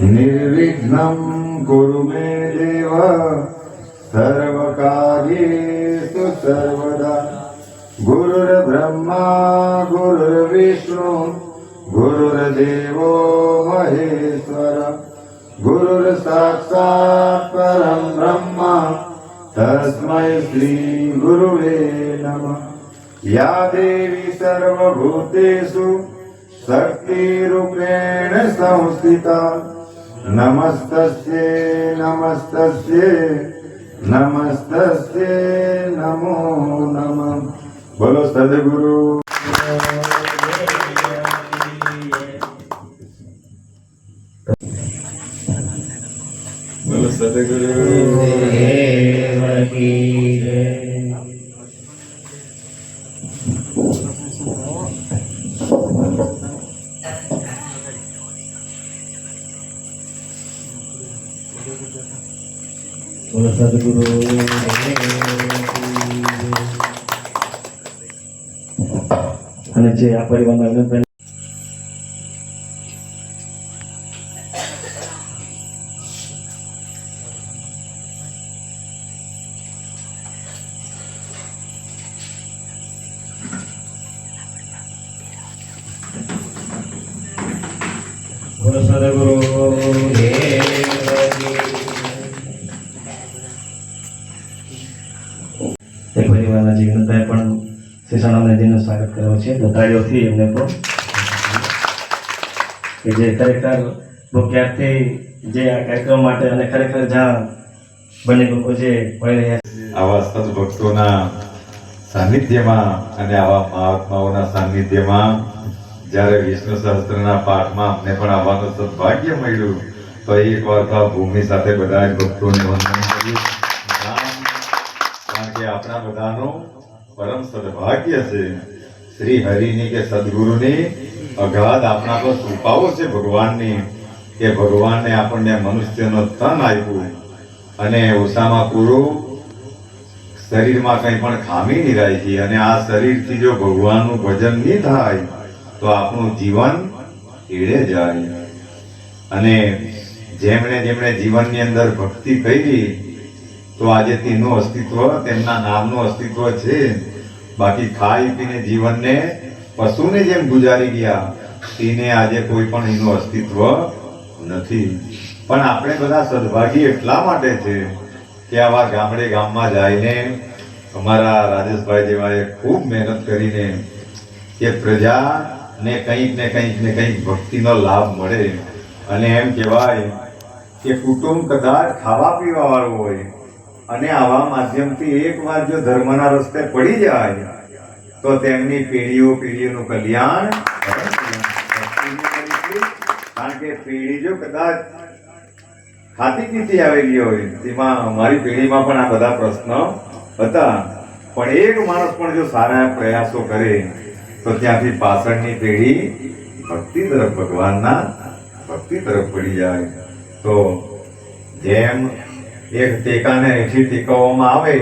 निर्विघ्नं कुरु मे देव। सर्वकार्येषु सर्वदा। गुरुर्ब्रह्मा गुरुर्विष्णु गुरुर्देवो महेश्वर। गुरुर्साक्षात् परं ब्रह्म तस्मै श्रीगुरुवे नमः। या देवी सर्वभूतेषु शक्तिरूपेण संस्थिता નમસ્તસ્ય નમસ્તસ્ય નમસ્તસ્ય નમો નમ બોલો સદગુરુ બોલો સદગુરુ દેવકી બોલો સદગુરુ અને જે આ પરિવારના અનંતભાઈ બોલો શ્રી સનાતનજીનું સ્વાગત કર્યું છે. તો એમને પણ કે જે ખરેખર ક્યારથી જે આ કાર્યક્રમ માટે અને ખરેખર જ્યાં બંને લોકો જે ભણી રહ્યા આવા સદભક્તોના સાનિધ્યમાં અને આવા મહાત્માઓના સાનિધ્યમાં જ્યારે વિષ્ણુ સહસ્ત્રના પાઠમાં અમને પણ આવવાનું સદભાગ્ય મળ્યું, તો એકવાર તો ભૂમિ સાથે બધા જ ભક્તોને વંદન કર્યું કારણ કે આપણા બધાનું પરમ સદભાગ્ય છે. શ્રી હરિની કે સદગુરુની અગાધ આપણા પર કૃપાઓ છે ભગવાનની, કે ભગવાનને આપણને મનુષ્યનો તન આપ્યું અને ઓછામાં પૂરું શરીરમાં કંઈ પણ ખામી નહીં રાખી અને આ શરીરથી જો ભગવાનનું ભજન નહીં થાય, તો આપણું જીવન એળે જાય. અને જેમણે જેમણે જીવનની અંદર ભક્તિ કરી તો આજે તેનું અસ્તિત્વ, તેમના નામનું અસ્તિત્વ છે. બાકી ખાઈ પીને જીવનને પશુને જેમ ગુજારી ગયા, તેને આજે કોઈ પણ એનું અસ્તિત્વ નથી. પણ આપણે બધા સદભાગી એટલા માટે છે કે આવા ગામડે ગામમાં જઈને અમારા રાજેશભાઈ જેવાએ ખૂબ મહેનત કરીને કે પ્રજાને કંઈક ને કંઈક ને કંઈક ભક્તિનો લાભ મળે. અને એમ કહેવાય કે કુટુંબ કદાચ ખાવા પીવાવાળું હોય અને આવા માધ્યમથી એકવાર જો ધર્મના રસ્તે પડી જાય, તો તેમની પેઢીઓ પેઢીઓનું કલ્યાણ કારણ કે પેઢી જો કદાચ ખાતી પીતી આવેલી હોય તેમાં અમારી પેઢીમાં પણ આ બધા પ્રશ્નો હતા. પણ એક માણસ પણ જો સારા પ્રયાસો કરે, તો ત્યાંથી પાછળની પેઢી ભક્તિ તરફ ભગવાનના ભક્તિ તરફ પડી જાય. તો જેમ એક ટેકાને ટેકવવામાં આવે,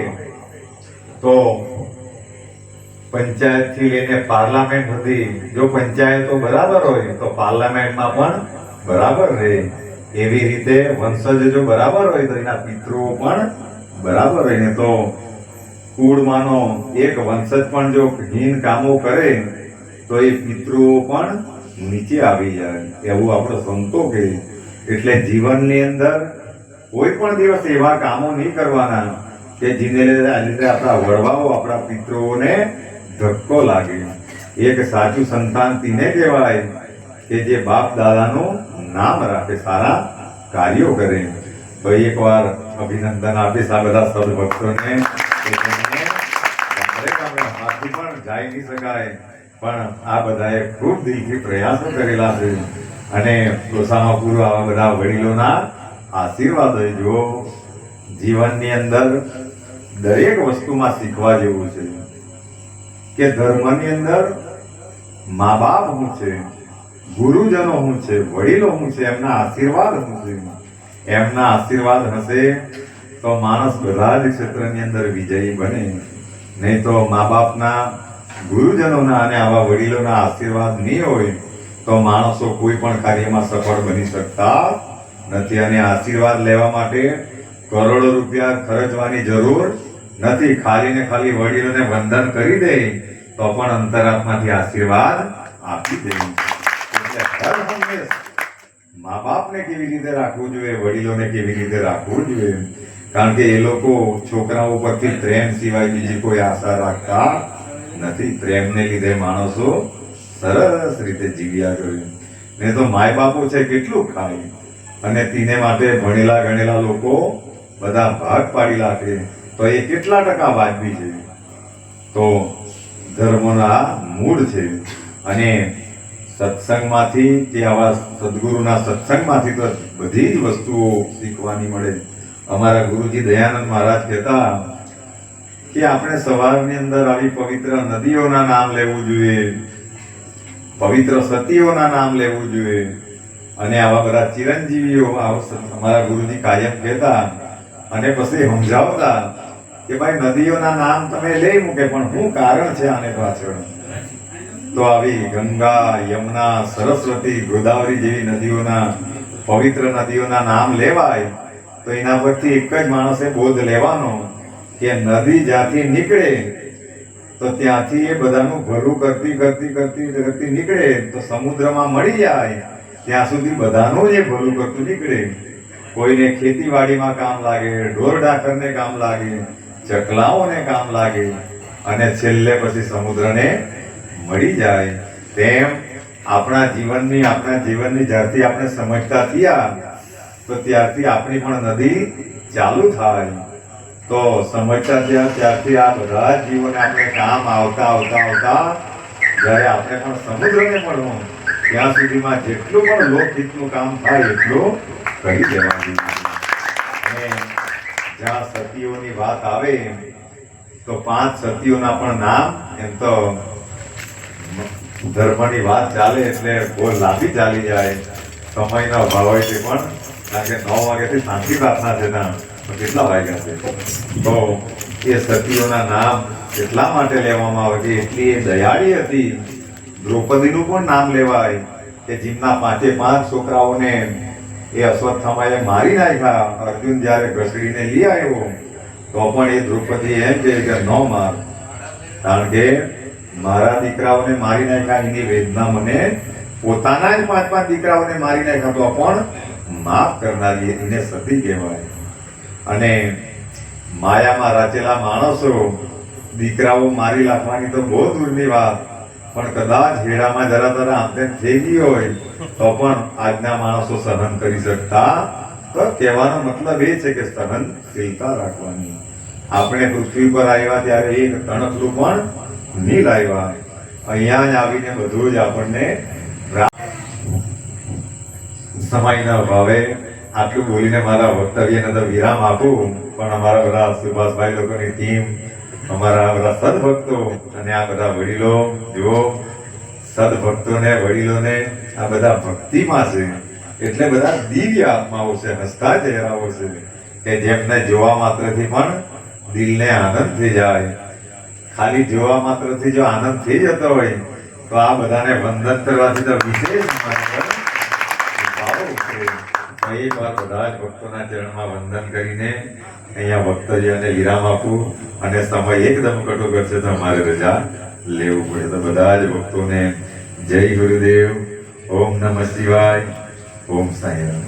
તો પંચાયતથી લઈને પાર્લામેન્ટ સુધી, જો પંચાયતો બરાબર હોય, તો પાર્લામેન્ટમાં પણ બરાબર રહે. એવી રીતે વંશજ જો બરાબર હોય, તો એના પિતૃઓ પણ બરાબર હોય ને તો કુળમાંનો એક વંશજ પણ જો હીન કામો કરે, તો એ પિતૃઓ પણ નીચે આવી જાય. એવું આપણો સંતો કે એટલે જીવનની અંદર કોઈ પણ દિવસ એવા કામો નહીં કરવાના કે જેને લીધે આપણા વડવાઓ, આપણા પિતૃઓને ધક્કો લાગે. એક સાચું સંતાન તીને કહેવાય કે જે બાપ દાદાનું નામ રાખે, સારા કાર્યો કરે. તો એકવાર અભિનંદન આપીશ આ બધા સદભક્તોને ભક્તોને હાથથી પણ જાય નહીં શકાય. પણ આ બધાએ ખૂબ દિલથી પ્રયાસો કરેલા છે. અને પ્રોત્સાહન પૂર્વ આવા બધા વડીલોના આશીર્વાદ જો જીવનની અંદર દરેક વસ્તુમાં શીખવા જેવું છે. કે ધર્મની અંદર મા બાપ શું છે, ગુરુજનો શું છે, વડીલો શું છે, એમના આશીર્વાદ શું છે. એમના આશીર્વાદ હશે તો માણસ બધા જ ક્ષેત્રની અંદર વિજયી બને. નહીં તો મા બાપના ગુરુજનોના અને આવા વડીલોના આશીર્વાદ નહીં હોય તો માણસો કોઈ પણ કાર્યમાં સફળ બની શકતા નથી અને આશીર્વાદ લેવા માટે કરોડો રૂપિયા ખર્ચવાની જરૂર નથી. ખાલી ને ખાલી વડીલોને વંદન કરી દે તો પણ અંતરાત્માથી આશીર્વાદ આપી દે. મા બાપને કેવી રીતે રાખવું જોઈએ, વડીલોને કેવી રીતે રાખવું જોઈએ? કારણ કે એ લોકો છોકરાઓ પરથી પ્રેમ સિવાય બીજી કોઈ આશા રાખતા નથી. પ્રેમને લીધે માણસો સરસ રીતે જીવ્યા કરે. ને તો માય બાપો છે, કેટલું ખાય? અને તેને માટે ભણેલા ગણેલા લોકો બધા ભાગ પાડી રાખે તો એ કેટલા ટકા વાજબી છે? તો ધર્મના મૂળ છે. અને સત્સંગમાંથી કે આવા સદગુરુના સત્સંગમાંથી તો બધી જ વસ્તુઓ શીખવાની મળે. અમારા ગુરુજી દયાનંદ મહારાજ કહેતા કે આપણે સવારની અંદર આવી પવિત્ર નદીઓના નામ લેવું જોઈએ. પવિત્ર સતીઓના નામ લેવું જોઈએ. અને આવા બધા ચિરંજીવીઓ અમારા ગુરુજી કાયમ કહેતા અને પછી સમજાવતા કે ભાઈ નદીઓના નામ તમે લઈ મૂકે, પણ શું કારણ છે આને પાછળ? તો આવી ગંગા, યમુના, સરસ્વતી, ગોદાવરી જેવી નદીઓના, પવિત્ર નદીઓના નામ લેવાય, તો એના પરથી એક જ માણસે બોધ લેવાનો કે નદી જ્યાંથી નીકળે, તો ત્યાંથી એ બધાનું ભલું કરતી કરતી કરતી કરતી નીકળે, તો સમુદ્રમાં મળી જાય ત્યાં સુધી બધાનું જે ભલું કરતું નીકળે. કોઈને ખેતીવાડીમાં કામ લાગે, ઢોર ઢાકરને કામ લાગે, ચકલાઓને કામ લાગે, અને છેલ્લે પછી સમુદ્રને મળી જાય. તેમ આપણા જીવનની આપણા જીવનની જ્યારથી આપણે સમજતા થયા, તો ત્યારથી આપણી પણ નદી ચાલુ થાય. તો સમજતા થયા ત્યારથી આ બધા જીવન આપણે કામ આવતા આવતા આવતા, જ્યારે આપણે પણ સમુદ્રને મળવું ત્યાં સુધીમાં જેટલું પણ લોકહિતનું કામ થાય એટલું કરી દેવાનું. જ્યાં સતીઓની વાત આવે તો પાંચ સતીઓના પણ નામ, એમ તો ધર્મની વાત ચાલે એટલે બહુ લાંબી ચાલી જાય. સમયનો અભાવ હોય તે પણ, કારણ કે નવ વાગ્યાથી શાંતિ પ્રાર્થના છે ત્યાં. કેટલા વાગ્યા છે? તો એ સતીઓના નામ એટલા માટે લેવામાં આવે કે એટલી એ દયાળી હતી દ્રૌપદીનું પણ નામ લેવાય કે જેમના પાંચે પાંચ છોકરાઓને એ અશ્વત્થામાએ મારી નાખ્યા. અર્જુન જ્યારે ઘસડીને લઈ આવ્યો, તો પણ એ દ્રૌપદી એમ કહે કે ન માર, કારણ કે મારા દીકરાઓને મારી નાખ્યા, એની વેદના મને પોતાના જ પાંચ પાંચ દીકરાઓને મારી નાખ્યા, તો પણ માફ કરનારી એને સતી કહેવાય. અને માયામાં રચેલા માણસો દીકરાઓ મારી નાખવાની તો બહુ દૂરની વાત. પણ કદાચ હેડામાં જરા જરા આમતેમ થઈ ગઈ હોય તો પણ આજના માણસો સહન કરી શકતા તો કહેવાનો મતલબ એ છે કે સહનશીલતા રાખવાની. આપણે પૃથ્વી પર આવ્યા ત્યારે એક તણકલું પણ નહીં લાવ્યા અહીંયા જ આવીને બધું જ આપણને સમયના અભાવે આટલું બોલીને મારા વક્તવ્યને તો વિરામ આપું, પણ અમારા બધા સુભાષભાઈ લોકોની ટીમ અમારા બધા સદભક્તો અને આ બધા વડીલો, જુઓ, સદભક્તોને, વડીલોને આ બધા ભક્તિમાં છે. એટલે બધા દિવ્ય આત્માઓ છે, હસતા ચહેરાઓ છે કે જેમને જોવા માત્રથી પણ દિલને આનંદ થઈ જાય. ખાલી જોવા માત્રથી જો આનંદ થઈ જતો હોય, તો આ બધાને વંદન કરવાથી તો વિશેષ ભાવ છે વંદન કરીને અહીંયા ભક્તજીઓને વિરામ આપું અને સમય એકદમ કટોકટ છે તો રજા લેવું પડે. તો બધા જ ભક્તોને જય ગુરુદેવ. ઓમ નમઃ શિવાય. ઓમ સાંઈરામ